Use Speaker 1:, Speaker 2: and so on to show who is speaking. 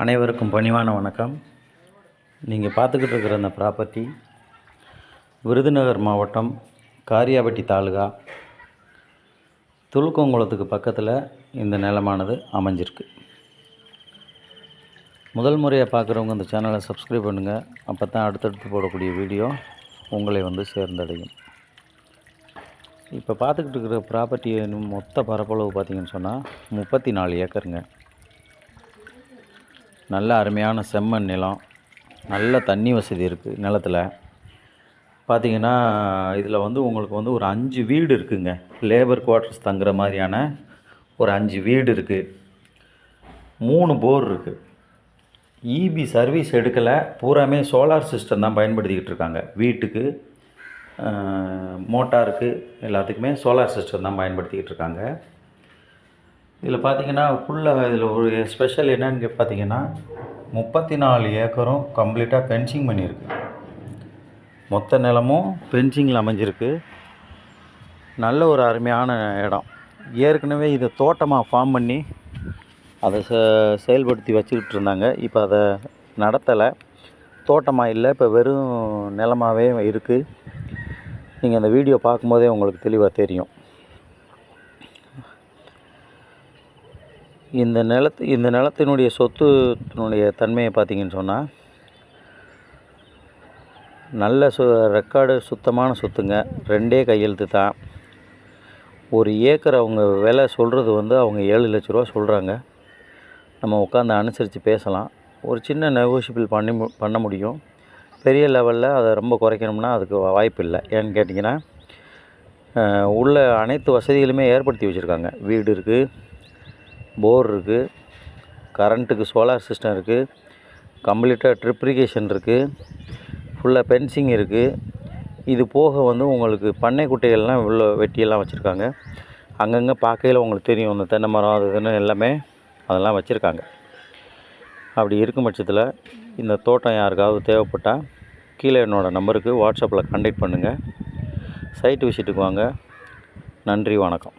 Speaker 1: அனைவருக்கும் பணிவான வணக்கம். நீங்கள் பார்த்துக்கிட்டு இருக்கிற அந்த ப்ராப்பர்ட்டி விருதுநகர் மாவட்டம் காரியாபட்டி தாலுகா துலுக்கங்குளத்துக்கு பக்கத்தில் இந்த நிலமானது அமைஞ்சிருக்கு. முதல் முறையாக பார்க்குறவங்க இந்த சேனலை சப்ஸ்கிரைப் பண்ணுங்கள் அப்போ தான் அடுத்தடுத்து போடக்கூடிய வீடியோ உங்களை வந்து சேர்ந்தடையும். இப்போ பார்த்துக்கிட்டு இருக்கிற ப்ராப்பர்ட்டி மொத்த பரப்பளவு பார்த்தீங்கன்னு சொன்னால் முப்பத்தி நாலு ஏக்கருங்க. நல்ல அருமையான செம்மண் நிலம் நல்ல தண்ணி வசதி இருக்குது நிலத்தில். பார்த்திங்கன்னா இதில் வந்து உங்களுக்கு வந்து ஒரு அஞ்சு வீடு இருக்குங்க. லேபர் குவார்ட்டர்ஸ் தங்குற மாதிரியான ஒரு அஞ்சு வீடு இருக்குது மூணு போர் இருக்குது இபி சர்வீஸ் எடுக்கலை பூராமே சோலார் சிஸ்டம் தான் பயன்படுத்திக்கிட்டு இருக்காங்க. வீட்டுக்கு மோட்டாருக்கு எல்லாத்துக்குமே சோலார் சிஸ்டம் தான் பயன்படுத்திக்கிட்டு இருக்காங்க. இதில் பார்த்தீங்கன்னா ஃபுல்லாக இதில் ஒரு ஸ்பெஷல் என்னன்னு பார்த்தீங்கன்னா முப்பத்தி நாலு ஏக்கரும் கம்ப்ளீட்டாக பென்சிங் பண்ணியிருக்கு. மொத்த நிலமும் பென்சிங்கில் அமைஞ்சிருக்கு. நல்ல ஒரு அருமையான இடம். ஏற்கனவே இதை தோட்டமாக ஃபார்ம் பண்ணி அதை செ செயல்படுத்தி வச்சுக்கிட்டு இருந்தாங்க. இப்போ அதை நடத்தலை. தோட்டமாக இல்லை இப்போ வெறும் நிலமாகவே இருக்குது நீங்கள் அந்த வீடியோ பார்க்கும்போதே உங்களுக்கு தெளிவாக தெரியும். இந்த நிலத்து இந்த நிலத்தினுடைய சொத்துனுடைய தன்மையை பார்த்தீங்கன்னு சொன்னால் நல்ல சு ரெக்கார்டு சுத்தமான சொத்துங்க. ரெண்டே கையெழுத்து தான் ஒரு ஏக்கர் அவங்க விலை சொல்கிறது வந்து அவங்க ஏழு லட்ச ரூபா சொல்கிறாங்க நம்ம உட்காந்து அனுசரித்து பேசலாம். ஒரு சின்ன நெகோஷியபிள் பண்ணி மு- பண்ண முடியும். பெரிய லெவலில் அதை ரொம்ப குறைக்கணும்னா அதுக்கு வாய்ப்பு இல்லை. ஏன்னு கேட்டிங்கன்னா உள்ள அனைத்து வசதிகளுமே ஏற்படுத்தி வச்சுருக்காங்க. வீடு இருக்குது போர் இருக்குது கரண்ட்டுக்கு சோலார் சிஸ்டம் இருக்குது கம்ப்ளீட்டாக ட்ரிப்ரிகேஷன் இருக்குது ஃபுல்லாக பென்சிங் இருக்குது இது போக வந்து உங்களுக்கு பண்ணை குட்டைகள்லாம் உள்ள வெட்டியெல்லாம் வச்சுருக்காங்க. அங்கங்கே பார்க்கையில் உங்களுக்கு தெரியும். இந்த தென்னை மரம் அது இதுன்னு எல்லாமே அதெல்லாம் வச்சுருக்காங்க. அப்படி இருக்கும் பட்சத்தில் இந்த தோட்டம் யாருக்காவது தேவைப்பட்டால் கீழே என்னோடய நம்பருக்கு வாட்ஸ்அப்பில் கான்டாக்ட் பண்ணுங்கள் சைட் விசிட்டுக்கு வாங்க. நன்றி வணக்கம்.